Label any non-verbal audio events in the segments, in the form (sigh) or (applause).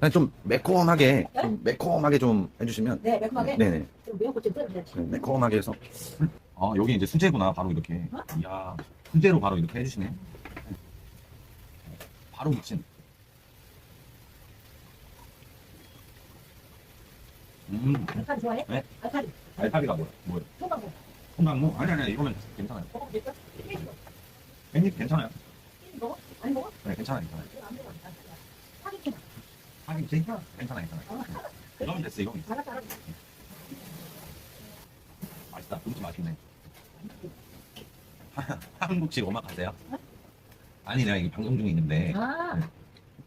그냥 좀 매콤하게 좀 매콤하게 좀 해주시면 네, 매콤하게. 네네 좀 매운 거좀 네, 매콤하게 해서 아 여기 이제 수제구나 바로 이렇게 어? 이야 수제로 바로 이렇게 해주시네 바로 미친 음 알칼리 좋아해? 네. 알칼리. 알파비가 뭐야 뭐야 통방구. 통강무 아니 아니 이거는 괜찮아요 될까? 깻잎 괜찮아요 먹어? 아니 먹어? 네 괜찮아요 괜찮아요 이거 안 먹어. 파김치. 파김치 괜찮아요 괜찮아요 이거면 됐어 이거면 알았어. 맛있다 김치 맛있네 (laughs) 한국식 오마카세요 아니 내가 이게 방송 중에 있는데 아,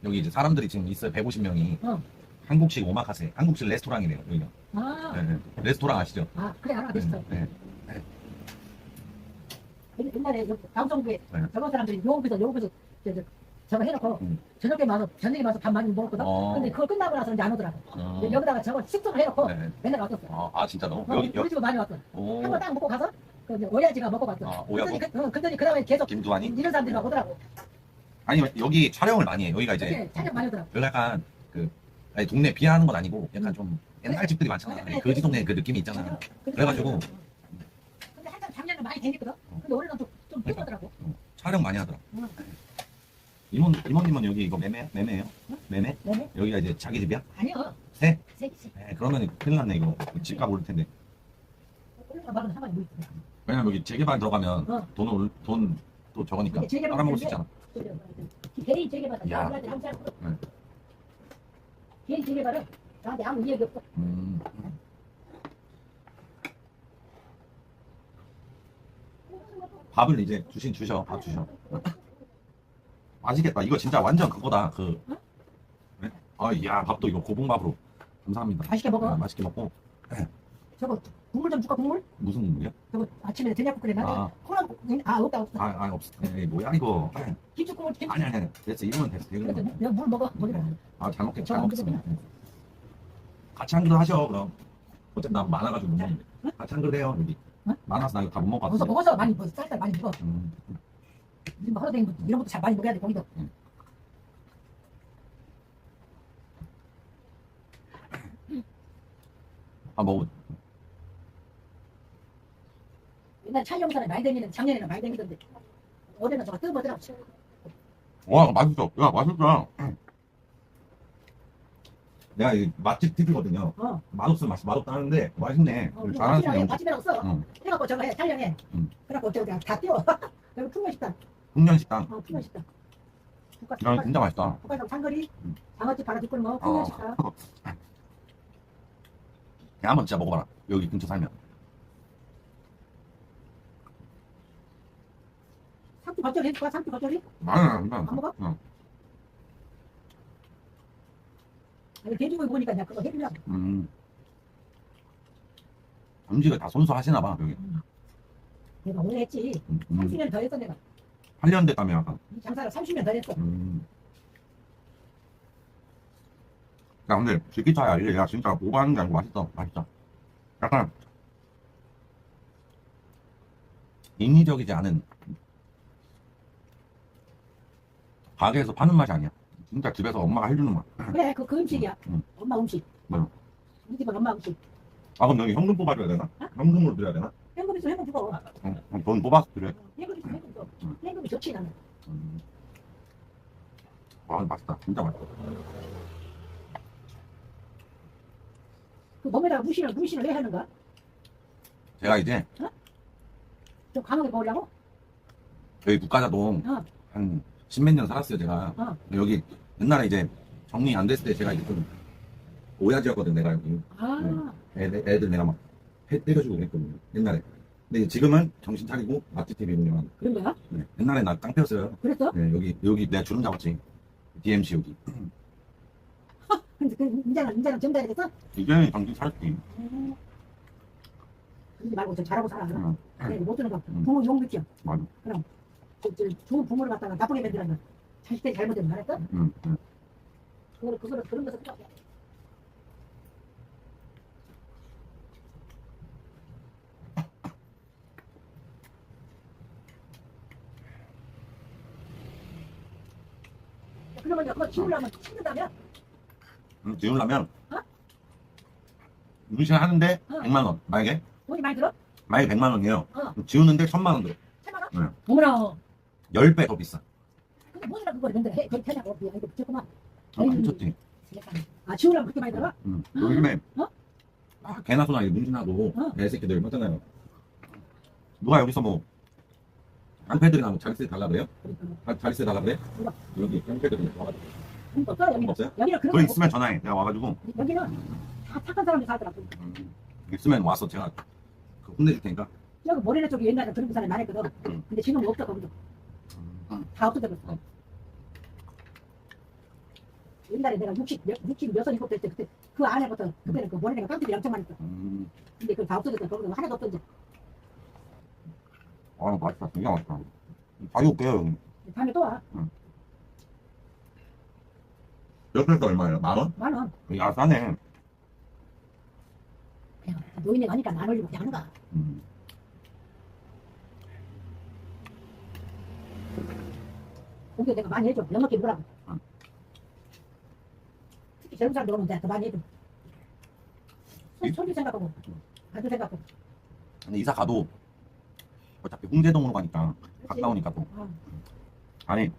여기 이제 사람들이 지금 있어요 150명이 어. 한국식 오마카세 한국식 레스토랑이래요 여기가 아, 네, 네. 레스토랑 아시죠? 아, 그래, 알아, 됐어. 네. 옛날에 요 방송국에 네. 저런 사람들이 저, 저, 저거 해놓고 음. 저녁에 와서 저녁에 와서 밥 많이 먹었거든. 어. 근데 그거 끝나고 나서 이제 안 오더라고. 어. 여기다가 저거 식초를 해놓고 네. 맨날 왔었어. 아, 아 진짜로? 어, 여기 우리 여기 집에 많이 왔어. 오한 번 딱 먹고 가서 그 이제 오야지가 먹고 갔어. 아, 오야고? 그랬더니 그, 어, 그랬더니 그 다음에 계속 김두한이? 이런 사람들이 막 오더라고. 아니 여기 촬영을 많이 해요 여기가 이제 이렇게 촬영 많이 오더라고. 여기 약간 그 아니 동네 비하하는 건 아니고 약간 좀 옛날 집들이 많잖아 그래, 그래. 거지 동네 그 느낌이 있잖아 그래서- 그래가지고 근데 한참 작년에 많이 다녔거든. 근데 올해는 좀, 좀 피곤하더라고. 어, 촬영 많이 하더라 응. 이모는 이모님은 여기 이거 매매 매매예요? 응? 매매? 네네. 여기가 이제 자기 집이야? 아니요. 새? 세, 세. 네, 그러면 큰일 났네 이거 집값 오를 텐데 한 뭐. 왜냐면 여기 재개발 들어가면 어. 돈올돈또 저거니까 근데 재개발 빨아먹을 수 있잖아 개인 재개발은 야. 나한테 아무 잘. 응. 개인 재개발은 나한테 아무 이야기 없어. 음. 밥을 이제 주신 주셔 밥 주셔 (laughs) 맛있겠다 이거 진짜 완전 그거다 그 응? 네? 아 야 밥도 이거 고봉밥으로 감사합니다 맛있게 먹어. 네, 맛있게 먹고 저거 국물 좀 줄까 국물? 무슨 국물이야? 저거 아침에 된장국 끓여 놨는데 아. 콩나물 아 없다 없어. 아, 아 없어 에이, 뭐야 이거 김치 국물 김치. 아니 아니 아니 됐어 이거면 됐어 이거면 내가 물 먹어. 먹으라. 아잘 먹겠 저잘안 먹겠습니다 네. 같이 한 그릇 하셔 그럼 어차피 나 많아가지고 못 먹는데 같이 한 그릇 해요 여기 응? 많아서 나 이거 다 못 먹어 먹어서 먹어서 많이 먹어. 쌀쌀 많이 먹어. 음. 지금 하루 종일 이런 것도 잘 많이 먹어야 돼 거기도. 아 먹어 옛날 촬영사는 말댕이는 작년에는 말댕이던데 올해는 저거 뜨거더라고. 와 맛있어 야 맛있다 내가 이 맛집 TV거든요 어. 맛없으면 맛, 맛없다 하는데 맛있네 어, 마지막에 마지막에 써. 응. 해갖고 저거 해 촬영해. 응. 그래갖고 그냥 다 띄워. 여기 풍년 식 당. 풍년식당 어 풍년 식당. 야 진짜 맛있다 북한산 장거리 응. 장어집 듣고 뭐 풍년 어. 식당. (laughs) 그냥 한번 진짜 먹어봐라 여기 근처 살면 삼투 겉절이 해줄까? 삼투 겉절이? 아니 아니 안 먹어? 응. 아니 돼지고기 먹으니까 내가 그거 해주려고. 음. 음식을 다 손수 하시나 봐 여기 내가 오래 했지. 음. 30년 더 했어 내가. 8년 됐다며 아까 이 장사를 30년 더 했어. 음. 야 근데 질기차야 이게 야 진짜 오버하는 게 아니고 맛있어 맛있다 약간 인위적이지 않은 가게에서 파는 맛이 아니야 진짜 집에서 엄마가 해주는 맛 그래 그, 그 음식이야. 응. 엄마 음식. 뭐요? 우리 집은 엄마 음식. 아 그럼 여기 현금 뽑아줘야 되나? 현금으로 드려야 되나? 현금 있으면 현금 주고. 어, 돈 뽑아서 드려요? 현금 있으면 현금 줘. 응. 현금이 좋지 나는. 음. 아 맛있다 진짜 맛있다 그 몸에다가 무신을 무신을 왜 하는 거야? 제가 이제 좀 강하게 먹으려고? 여기 국가자동 어. 한 십몇 년 살았어요 제가 어. 여기 옛날에 이제 정리 안 됐을 때 제가 이제 좀 오야지였거든 내가 여기 아. 애들, 애들 내가 막해 때려주고 그랬거든요 옛날에 근데 지금은 정신 차리고 맛집 TV 운영하는 그런 거야? 네. 옛날에 나땅 폈어요 그랬어? 네, 여기 여기 내가 주름 잡았지 DMC 여기 근데 그 인자는 인자는 정답이 됐어? 이게 정신 차렸지 음. 그러지 말고 좀 잘하고 살아. 응. 그래, 못 드는 거. 응. 부모 욕 느껴. 맞아 그, 저, 좋은 부모를 갖다가 나쁘게 거. 자식들이 잘못되면 말했어? 응, 응. 그거를, 그거를, 그런 것을 없 그러면 그거 키우려면 키운다면 음, 지우려면 어? 문신 하는데 어. 100만 원. 만약에 돈이 많이 들어? 만약에 100만 원이에요. 어. 지우는데 1000만 원 들어. 천만 원? 네. 어머나. 10배 더 비싸. 근데 뭐라 그거를 근데 해, 그렇게 하냐고. 야, 이거 미쳤구만. 어, 미쳤지. 아, 지우려면 그렇게 많이 들어? 음. 요즘에 어? 아, 개나 소나 이 문신하고 어. 애새끼들 하잖아요. 누가 여기서 뭐 깡패들이나 뭐 자릿세 달라 그래요? 그러니까. 자- 자릿세 달라 그래? 여기 깡패들이 와가지고 없어, 여기는. 없어요? 여기는 그런 그거 거 있으면 전화해. 내가 와가지고. 여기는 다 착한 사람들이 살더라고. 음, 있으면 와서 제가 그 혼내줄 테니까. 여기 모래내 쪽에 옛날에 그런 사람이 많았거든. 음. 근데 지금 없어, 거기도. 음. 다 없어졌어. 옛날에 내가 60, 몇, 60, 몇선 일곱 될 때, 그때, 그 안에부터, 그때는 그 모래내가 깜짝이 엄청 많았어. 음. 근데 그거 다 없어졌어. 거기도 하나도 없던데. 아 맛있다. 되게 맛있다. 자기 올게요 형님. 다음에 또 와. 옆에서 얼마예요? 만 원? 만 원. 야 싸네. 그냥 노인네 가니까 안 올리고 그냥 하는 거야. 음. 공개 내가 많이 해줘. 넉넉히 물라고. 응. 특히 젊은 사람들 오는데 더 많이 해줘. 이- 손, 손주 생각하고, 가족 생각하고. 근데 이사 가도 어차피 홍제동으로 가니까 가까우니까 또. 어. 아니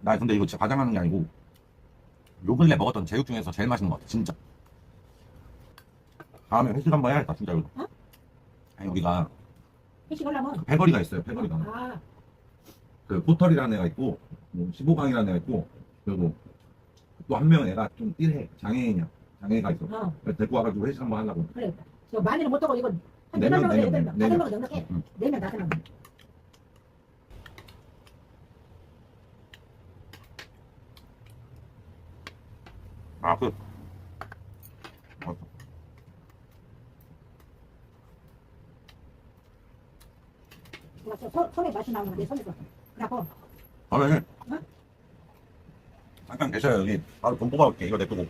나 근데 이거 진짜 과장하는 게 아니고 요 근래 먹었던 제육 중에서 제일 맛있는 것 같아 진짜. 다음에 회식 한번 해야겠다 진짜 이거. 어? 아니 우리가 회식 하려면, 패거리가 있어요 패거리가. 아, 그 포털이라는 애가 있고 뭐 15강이라는 애가 있고 그리고 또 한명 애가 좀 띠해 장애인이야. 장애가 있어. 어, 데리고 와가지고 회식 한번 하려고. 그래. 저 많이는 못 하고 이건 한 네 네명 명, 네 돼, 명, 네네 명. 명. 넉넉해. 응. 네 명, 다섯 명. 아그 어, 그래서 서- 서- 손에 맛이 나오는 내 손에서. 그래갖고, 아니 어? 잠깐 계셔요 여기 바로 돈 뽑아올게 이거 냅두고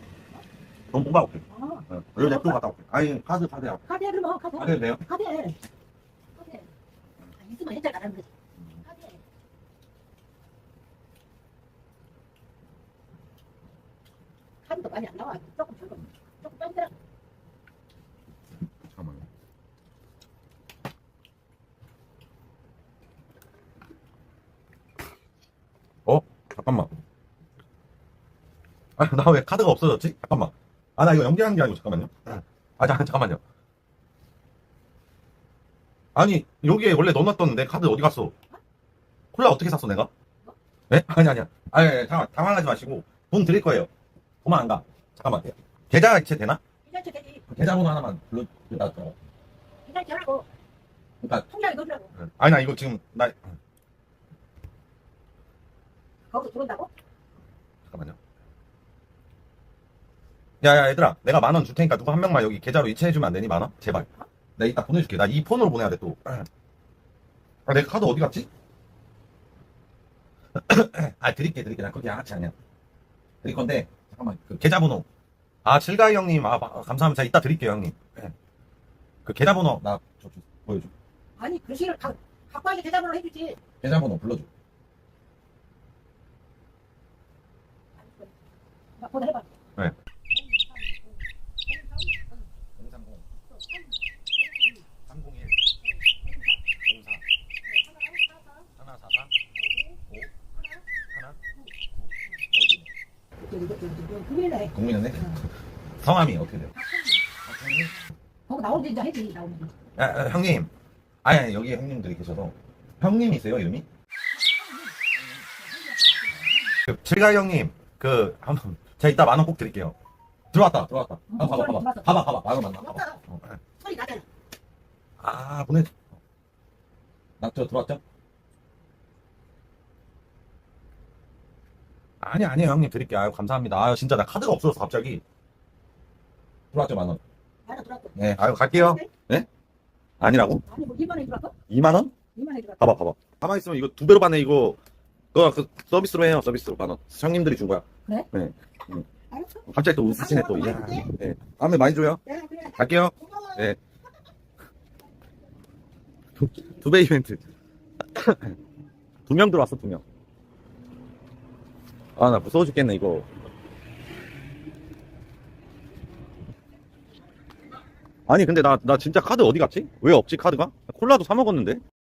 돈 뽑아올게 어, 어, 이거 냅두고 갔다 올게 아니 카드 카드야 카드에 그러면 카드. 카드 돼요? 카드에. 아, 있으면 해적 안 하는 거지. 카드도 많이 안 나와. 조금 조금. 조금 빼더라. 잠깐만요 어? 잠깐만 아 나 왜 카드가 없어졌지? 잠깐만 아 나 이거 연기하는 게 아니고 잠깐만요 아 잠깐 잠깐만요 아니 여기에 원래 넣어놨던 내 카드 어디 갔어? 콜라 어떻게 샀어 내가? 네? 아니 아니야 아니, 아니 잠깐 당황하지 마시고 돈 드릴 거예요 도망 안 가 잠깐만 계좌 이체 되나? 이날치 되지. 계좌번호 하나만 불러주세요 이날치 하라고. 그러니까 통장에 넣으라고. 아니 나 이거 지금 나 거기서 들어온다고? 잠깐만요. 야야 얘들아 내가 만 원 줄 테니까 누구 한 명만 여기 계좌로 이체해주면 안 되니 만 원? 제발. 내가 이따 보내줄게. 나 이 폰으로 보내야 돼 또. (clears throat) 아, 내 카드 어디 갔지? (clears throat) 아 드릴게 드릴게. 나 그렇게 양아치 아니야. 드릴 건데 잠깐만 그 계좌번호. 아 칠가이 형님 아 마- 감사합니다. 이따 드릴게요 형님. 예. (clears throat) 그 계좌번호 나 저, 저, 보여줘. 아니, 글씨를 가, 갖고 와서 대답을 해주지. 계좌번호 불러줘. 막 보내봐. 네. 030 301 04 하나 사사 오 하나 저기, 저기, 저기, 저기, 그게 국민은행 성함이 어떻게 돼요? 거기 나오는데 이제 해지, 나오는데. 아, 아, 형님. 아니, 아니 여기 형님들이 계셔서. 형님이세요 이름이? 그 칠가 형님 그 한 번 제가 이따 만 원 꼭 드릴게요. 들어왔다 들어왔다. 아, 봐봐 봐봐. 봐봐 봐봐. 만원 만나. 봐봐. 어, 예. 소리 나잖아. 아 보내 나저 들어왔죠? 아니 아니에요 형님 드릴게요 아유 감사합니다 아유 진짜 나 카드가 없어서 갑자기 들어왔죠 만원 나도 들어왔어. 네 아유 갈게요 네? 아니라고? 아니, 뭐 2만 원이 들어왔어? 2만원? 2만 원이 들어왔어. 봐봐 봐봐 가만히 있으면 이거 두 배로 받네 이거 그거 그 서비스로 해요 서비스로 만원 형님들이 준 거야 알았어? 갑자기 또 웃으시네 또 이야 네. 다음에 많이 줘요 야, 그래. 갈게요 고마워. 네. 두 배 이벤트. (coughs) 두 명 들어왔어, 두 명. 아, 나 무서워 죽겠네, 이거. 아니, 근데 나, 나 진짜 카드 어디 갔지? 왜 없지, 카드가? 콜라도 사 먹었는데?